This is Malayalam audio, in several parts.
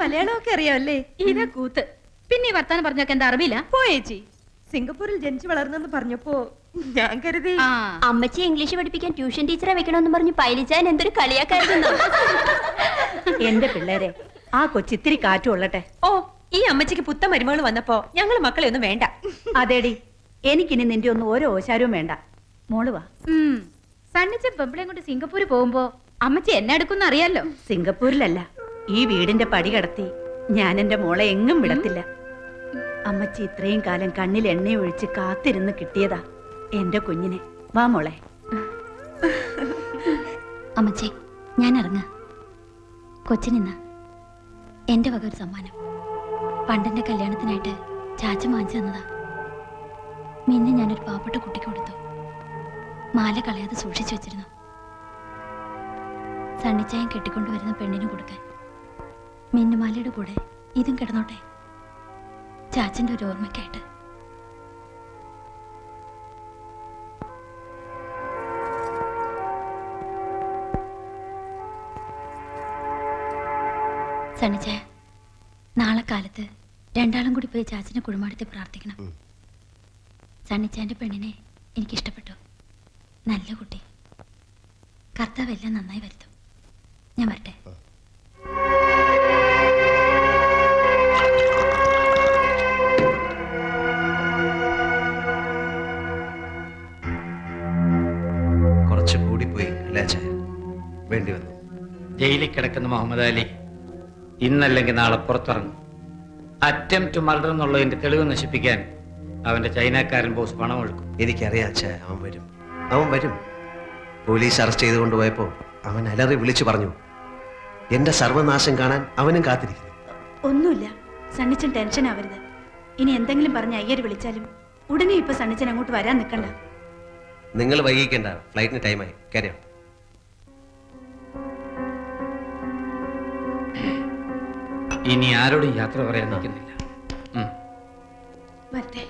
മലയാളമൊക്കെ അറിയാമല്ലേ ഇതാ കൂത്ത്. പിന്നെ ഈ വർത്താനം പറഞ്ഞൊക്കെ എന്താ അറിവില്ല? പോയേച്ചി സിംഗപ്പൂരിൽ ജനിച്ചു വളർന്നെന്ന് പറഞ്ഞപ്പോ ഞാൻ കരുതി. അമ്മച്ചി ഇംഗ്ലീഷ് പഠിപ്പിക്കാൻ ട്യൂഷൻ ടീച്ചറെ വെക്കണമെന്ന് പറഞ്ഞ് പൈലിച്ചാൻ എന്തൊരു കളിയാക്കായിരുന്നു. എന്റെ പിള്ളേരെ ആ കൊച്ചിത്തിരി കാറ്റും ഉള്ളട്ടെ. ഓ ഈ അമ്മച്ചിക്ക് പുത്ത മരുമകൾ വന്നപ്പോ ഞങ്ങൾ മക്കളെ ഒന്നും വേണ്ട. അതേടി എനിക്കിനി നിന്റെ ഒന്നും ഓരോ ഓശാരവും വേണ്ട. മോൾ വാ. സണ്ണിച്ച പെമ്പിളെയും കൊണ്ട് സിംഗപ്പൂർ പോകുമ്പോ അമ്മച്ചി എന്നെ എടുക്കുന്ന അറിയാലോ. സിംഗപ്പൂരിലല്ല ഈ വീടിന്റെ പടി കടത്തി ഞാൻ എന്റെ മോളെ എങ്ങും വിടത്തില്ല. അമ്മച്ചി ഇത്രയും കാലം കണ്ണിൽ എണ്ണ ഒഴിച്ച് കാത്തിരുന്ന് കിട്ടിയതാ എന്റെ കുഞ്ഞിനെ. വാ മോളെ. അമ്മച്ചി ഞാൻ ഇറങ്ങ. കൊച്ചിനിന്ന എന്റെ വക ഒരു സമ്മാനം. പണ്ടെന്റെ കല്യാണത്തിനായിട്ട് ചാച്ച വാങ്ങിച്ചു തന്നതാ. മിന്നെ ഞാനൊരു പാവപ്പെട്ട കുട്ടിക്ക് കൊടുത്തു. മാല കളയാതെ സൂക്ഷിച്ചു വെച്ചിരുന്നു. സണ്ണിച്ചായം കെട്ടിക്കൊണ്ടുവരുന്ന പെണ്ണിന് കൊടുക്കാൻ. മിന്നുമാലയുടെ കൂടെ ഇതും കിടന്നോട്ടെ. ചാച്ചന്റെ ഒരു ഓർമ്മയ്ക്കായിട്ട്. സണിച്ച നാളെ കാലത്ത് രണ്ടാളും കൂടി പോയി ചാച്ചനെ കുഴിമാടത്തിൽ പ്രാർത്ഥിക്കണം. സണ്ണിച്ചാന്റെ പെണ്ണിനെ എനിക്കിഷ്ടപ്പെട്ടു. നല്ല കുട്ടി. കർത്താവ് എല്ലാം നന്നായി വരുത്തും. ഞാൻ വരട്ടെ. ജയിലിൽ കിടക്കുന്ന മുഹമ്മദ് അലി ഇന്നല്ലെങ്കിൽ നാളെ പുറത്തിറങ്ങും. അറ്റം ടു മർഡർ എന്നുള്ളതിന്റെ തെളിവ് നശിപ്പിക്കാൻ അവന്റെ ചൈനക്കാരൻ ബോസ് പണം ഒഴുക്കും. എനിക്കറിയാം അച്ഛാ അവൻ വരും. അവൻ വരും. പോലീസ് അറസ്റ്റ് ചെയ്ത് കൊണ്ടുപോയപ്പോ അവൻ അലറി വിളിച്ചു പറഞ്ഞു എന്റെ സർവനാശം കാണാൻ അവനും കാത്തിരിക്കുന്നു. ഒന്നുമില്ല. സണ്ണിച്ചൻ ടെൻഷൻ ആവരുത്. ഇനി എന്തെങ്കിലും പറഞ്ഞ് അയ്യർ വിളിച്ചാലും ഉടനെ ഇപ്പൊ സണ്ണിച്ചൻ അങ്ങോട്ട് വരാൻ നിൽക്കണ്ട. നിങ്ങൾ വൈകിക്കണ്ട. ഫ്ലൈറ്റിന് ടൈമായി കയറിയോ? ഇനി ആരോടും യാത്ര പറയാൻ നിൽക്കുന്നില്ല. വരട്ടെ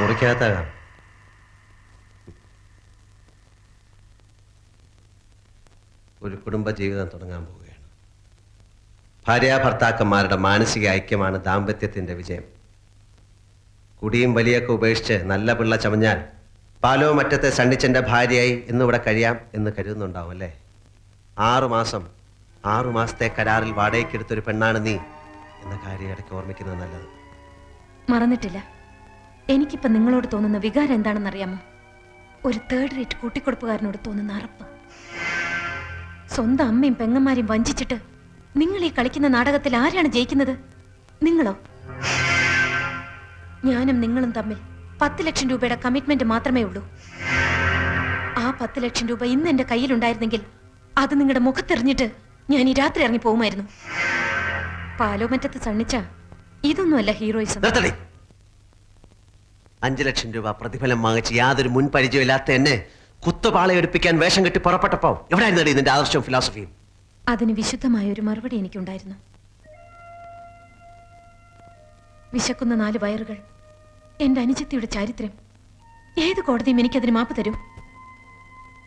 മുറിക്കകത്താകാം ഒരു കുടുംബ ജീവിതം തുടങ്ങാൻ പോവുകയാണ്. ഭാര്യ ഭർത്താക്കന്മാരുടെ മാനസിക ഐക്യമാണ് ദാമ്പത്യത്തിന്റെ വിജയം. കുടിയും വലിയൊക്കെ ഉപേക്ഷിച്ച് നല്ല പിള്ള ചമഞ്ഞാൽ പാലോ മറ്റത്തെ സണ്ണിച്ചന്റെ ഭാര്യയായി ഇന്നിവിടെ കഴിയാം എന്ന് കരുതുന്നുണ്ടാവും അല്ലേ? ആറുമാസം ആറുമാസത്തെ ആറു മാസത്തെ കരാറിൽ വാടകയ്ക്കെടുത്തൊരു പെണ്ണാണ് നീ എന്ന കാര്യം ഇടയ്ക്ക് ഓർമ്മിക്കുന്നത് നല്ലത്. മറന്നിട്ടില്ല. എനിക്കിപ്പോ നിങ്ങളോട് തോന്നുന്ന വികാരം എന്താണെന്ന് അറിയാമോ ഒരു തേർഡ് റേറ്റ് കൂട്ടിക്കൊടുപ്പുകാരനോട് തോന്നുന്ന അറപ്പ്. സ്വന്തം അമ്മയും പെങ്ങന്മാരെയും വഞ്ചിച്ചിട്ട് നിങ്ങൾ ഈ കളിക്കുന്ന നാടകത്തിൽ ആരാണ് ജയിക്കുന്നത്? നിങ്ങളോ? ഞാനും നിങ്ങളും തമ്മിൽ പത്ത് ലക്ഷം രൂപയുടെ കമ്മിറ്റ്മെന്റ് മാത്രമേ ഉള്ളൂ. ആ പത്ത് ലക്ഷം രൂപ ഇന്ന് എന്റെ കയ്യിലുണ്ടായിരുന്നെങ്കിൽ അത് നിങ്ങളുടെ മുഖത്തെറിഞ്ഞിട്ട് ഞാൻ ഈ രാത്രി ഇറങ്ങി പോകുമായിരുന്നു പാലോമറ്റത്ത് സണ്ണിച്ച ഇതൊന്നുമല്ല ഹീറോയിസം അഞ്ചു ലക്ഷം രൂപ പ്രതിഫലം വാങ്ങിച്ച് യാതൊരു മുൻ പരിചയമില്ലാത്ത എന്നെ കുത്തുപാളയെടുപ്പിക്കാൻ വേഷം കെട്ടി പുറപ്പെട്ടപ്പോ എവിടെയായിരുന്നു നിന്റെ ആദർശവും ഫിലോസഫിയും അതിന് വിശുദ്ധമായ ഒരു മറുപടി എനിക്കുണ്ടായിരുന്നു. വിശക്കുന്ന നാല് വയറുകൾ എന്റെ അനുജത്തിയുടെ ചാരിത്രം. ഏത് കോടതിയും എനിക്കതിന് മാപ്പ് തരും?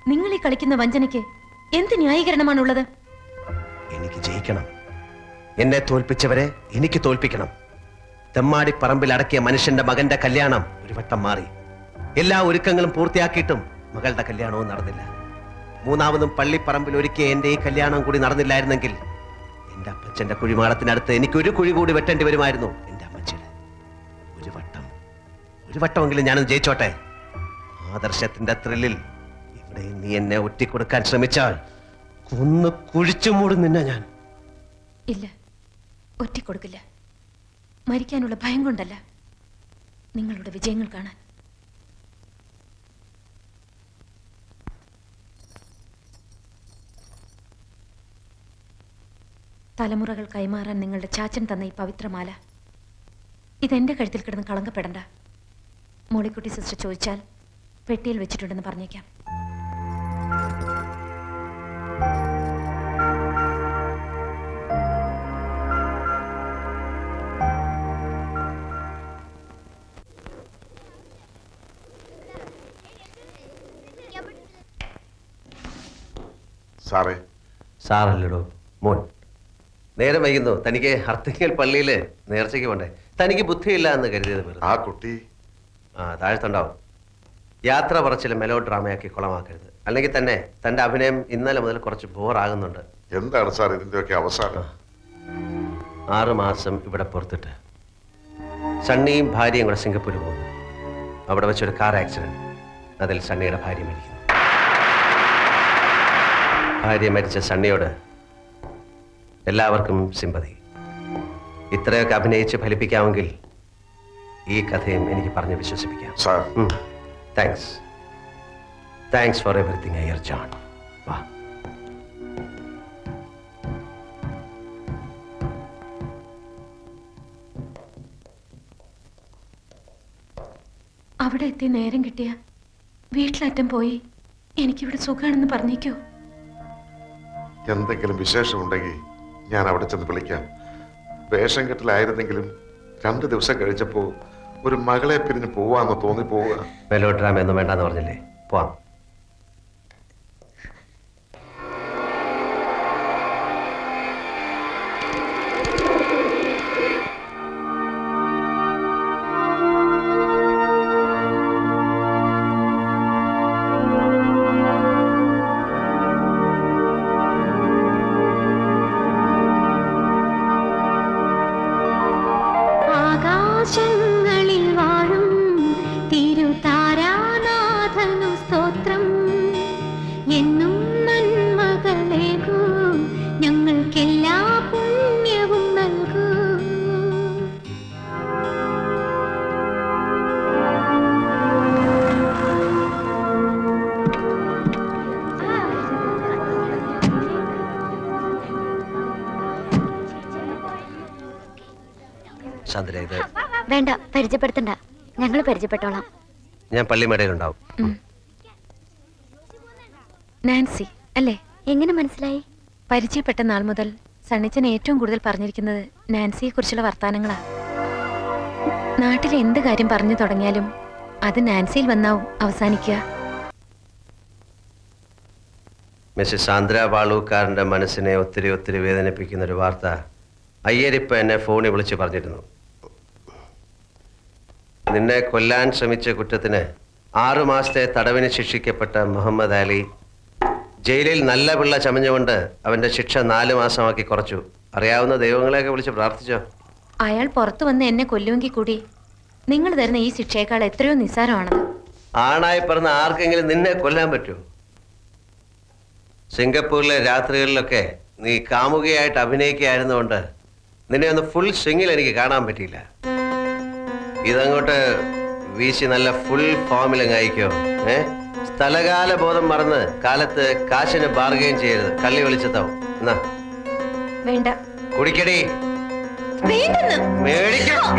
നിങ്ങൾ ഈ കളിക്കുന്ന വഞ്ചനയ്ക്ക് എന്ത് ന്യായീകരണമാണുള്ളത്? എനിക്ക് ജയിക്കണം. എന്നെ തോൽപ്പിച്ചവരെ എനിക്ക് തോൽപ്പിക്കണം. തെമ്മാടി പറമ്പിൽ അടക്കിയ മനുഷ്യന്റെ മകന്റെ കല്യാണം ഒരു വട്ടം മാറി. എല്ലാ ഒരുക്കങ്ങളും പൂർത്തിയാക്കിയിട്ടും മകളുടെ കല്യാണവും നടന്നില്ല. മൂന്നാമതും പള്ളിപ്പറമ്പിൽ ഒരുക്കിയ എന്റെ ഈ കല്യാണം കൂടി നടന്നില്ലായിരുന്നെങ്കിൽ എന്റെ അപ്പച്ചന്റെ കുഴിമാടത്തിനടുത്ത് എനിക്ക് ഒരു കുഴി കൂടി വെട്ടേണ്ടി വരുമായിരുന്നു എന്റെ അമ്മച്ചിയുടെ. ഒരു വട്ടം. ഒരു വട്ടമെങ്കിലും ഞാനൊന്ന് ജയിച്ചോട്ടെ? ആദർശത്തിന്റെ ത്രില്ലിൽ ഇവിടെ നീ എന്നെ ഒറ്റിക്കൊടുക്കാൻ ശ്രമിച്ചാൽ കൊന്ന് കുഴിച്ചു മൂടും നിന്നെ ഞാൻ. ഇല്ല. ഒറ്റിക്കൊടുക്കില്ല. മരിക്കാനുള്ള ഭയം കൊണ്ടല്ല. നിങ്ങളുടെ വിജയങ്ങൾ കാണാൻ. തലമുറകൾ കൈമാറാൻ നിങ്ങളുടെ ചാച്ചൻ തന്ന ഈ പവിത്രമാല. ഇതെന്റെ കഴുത്തിൽ കിടന്ന് കളങ്കപ്പെടണ്ട. മോളിക്കുട്ടി സിസ്റ്റർ ചോദിച്ചാൽ പെട്ടിയിൽ വെച്ചിട്ടുണ്ടെന്ന് പറഞ്ഞേക്കാം. സാറേ. സാറല്ലടോ. മോൻ. നേരെ വൈകുന്നു. തനിക്ക് ഹർത്തിങ്കൽ പള്ളിയിൽ നേർച്ചയ്ക്ക് പോണ്ടേ. തനിക്ക് ബുദ്ധിയില്ല എന്ന് കരുതിയത് വെറുതെ. ആ കുട്ടി. ആ താഴ്ത്തുണ്ടാവും. യാത്ര പറച്ചിൽ മെലോ ഡ്രാമയാക്കി കുളമാക്കരുത്. അല്ലെങ്കിൽ തന്നെ തന്റെ അഭിനയം ഇന്നലെ മുതൽ കുറച്ച് ബോറാകുന്നുണ്ട്. എന്താണ് സാർ ഇതിന്റെയൊക്കെ അവസാനം? ആറ് മാസം ഇവിടെ പുറത്തിട്ട്. സണ്ണിയും ഭാര്യയും കൂടെ സിംഗപ്പൂർ പോകുന്നു. അവിടെ വെച്ചൊരു കാർ ആക്സിഡന്റ്. അതിൽ സണ്ണിയുടെ ഭാര്യ മരിക്കുന്നു. ഭാര്യ മരിച്ച സണ്ണിയോട് എല്ലാവർക്കും സിമ്പതി ഇത്രയൊക്കെ അഭിനയിച്ച് ഫലിപ്പിക്കാമെങ്കിൽ ഈ കഥയും എനിക്ക് പറഞ്ഞ് വിശ്വസിപ്പിക്കാം. Sir thanks thanks for everything I John വാ. അവിടെ എത്തി നേരം കിട്ടിയ വീട്ടിലറ്റം പോയി എനിക്കിവിടെ സുഖമാണെന്ന് പറഞ്ഞേക്കോ. എന്തെങ്കിലും വിശേഷമുണ്ടെങ്കിൽ ഞാൻ അവിടെ ചെന്ന് വിളിക്കാം. വേഷം കെട്ടിലായിരുന്നെങ്കിലും രണ്ട് ദിവസം കഴിച്ചപ്പോൾ ഒരു മകളെ പിരിഞ്ഞ് പോവാന്ന് തോന്നിപ്പോവുക. ഒന്നും വേണ്ടെന്ന് പറഞ്ഞില്ലേ? പോവാം. ചന്ദ്ര ഇത്? വേണ്ട പരിചയപ്പെടുത്തണ്ട. ഞങ്ങൾ പരിചയപ്പെട്ടോളാം. ഞാൻ പള്ളിമേടയിലുണ്ടാവും നാൻസി അല്ലേ? എങ്ങനെ മനസ്സിലായി? പരിചയപ്പെട്ട നാൾ മുതൽ സണ്ണിച്ചൻ ഏറ്റവും കൂടുതൽ പറഞ്ഞിരിക്കുന്നത് നാൻസിയെ കുറിച്ചുള്ള വർത്താനങ്ങളാ. നാട്ടിൽ എന്ത് കാര്യം പറഞ്ഞു തുടങ്ങിയാലും അത് നാൻസിയിൽ വന്നാവും അവസാനിക്കുക. മിസ്സസ് സാന്ദ്ര വാളൂക്കാരന്റെ മനസ്സിനെ ഒത്തിരി ഒത്തിരി വേദനിപ്പിക്കുന്ന ഒരു വാർത്ത അയ്യരിപ്പ എന്നെ ഫോണിൽ വിളിച്ച് പറഞ്ഞിരുന്നു. നിന്നെ കൊല്ലാൻ ശ്രമിച്ച കുറ്റത്തിന് ആറു മാസത്തെ തടവിന് ശിക്ഷിക്കപ്പെട്ട മുഹമ്മദ് അലി ജയിലിൽ നല്ല പിള്ള ചമഞ്ഞുകൊണ്ട് അവന്റെ ശിക്ഷ നാല് മാസമാക്കി കുറച്ചു. അറിയാവുന്ന ദൈവങ്ങളെയൊക്കെ വിളിച്ച് പ്രാർത്ഥിച്ചോ? അയാൾ പുറത്തു വന്ന് എന്നെ കൊല്ലുമെങ്കിൽ കൂടി നിങ്ങൾ തരുന്ന ഈ ശിക്ഷയേക്കാൾ എത്രയോ നിസ്സാരമാണത്. ആണായി പറഞ്ഞ ആർക്കെങ്കിലും നിന്നെ കൊല്ലാൻ പറ്റൂ? സിംഗപ്പൂരിലെ രാത്രികളിലൊക്കെ നീ കാമുകയായിട്ട് അഭിനയിക്കുകയായിരുന്നുകൊണ്ട് നിന്നെ ഒന്ന് ഫുൾ സ്വിങ്ങിൽ എനിക്ക് കാണാൻ പറ്റിയില്ല. ഇതങ്ങോട്ട് വീശി നല്ല ഫുൾ ഫോമിലങ്ങ് അയക്കോ? ഏ? സ്ഥലകാല ബോധം മറന്ന് കാലത്ത് കാശിന് ബാർഗെയിൻ ചെയ്യരുത്. കള്ളി വിളിച്ചതാവും എന്നാ? വേണ്ട. കുടിക്കടി. മേടിക്കണം മേടിക്കും.